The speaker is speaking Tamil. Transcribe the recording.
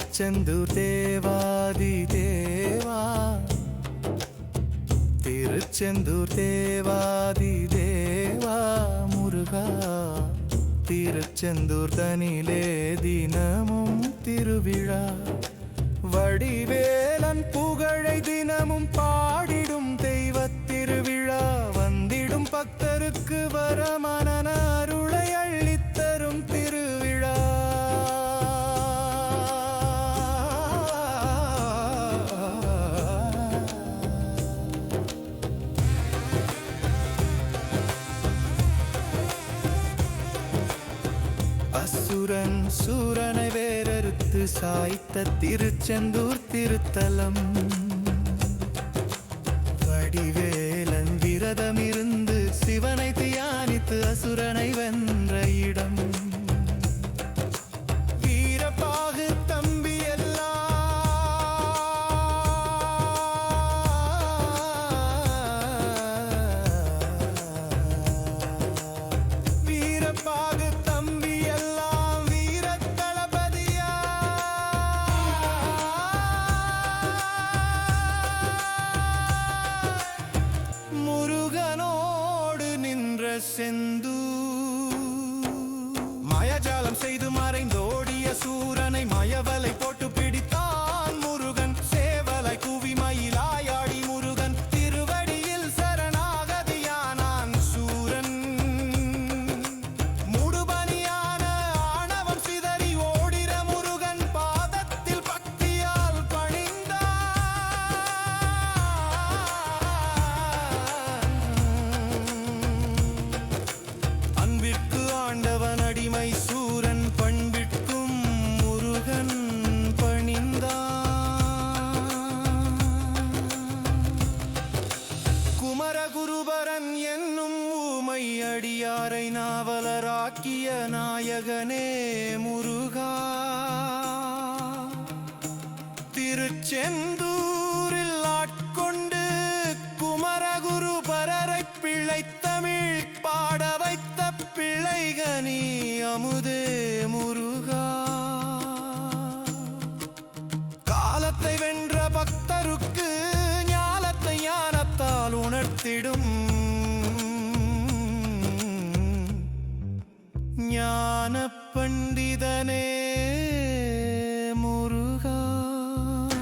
திருச்செந்து தேவாதி தேவா. திருச்செந்தூர் தேவாதி தேவா முருகா. திருச்செந்தூர் தனிலே தினமும் திருவிழா. வடிவேலன் புகழை தினமும் பாடிடும் தெய்வத் திருவிழா. வந்திடும் பக்தருக்கு வரமனன அசுரன் சூரனை வேறறுத்து சாய்த்த திருச்செந்தூர் திருத்தலம். வடிவேலன் விரதம் in அடியாரை நாவலராக்கிய நாயகனே முருகா. திருச்செந்தூரில் ஆட்கொண்டு குமரகுரு பரரை பிழைத்தமிழ் பாட வைத்த பிள்ளைகனி அமுதே முரு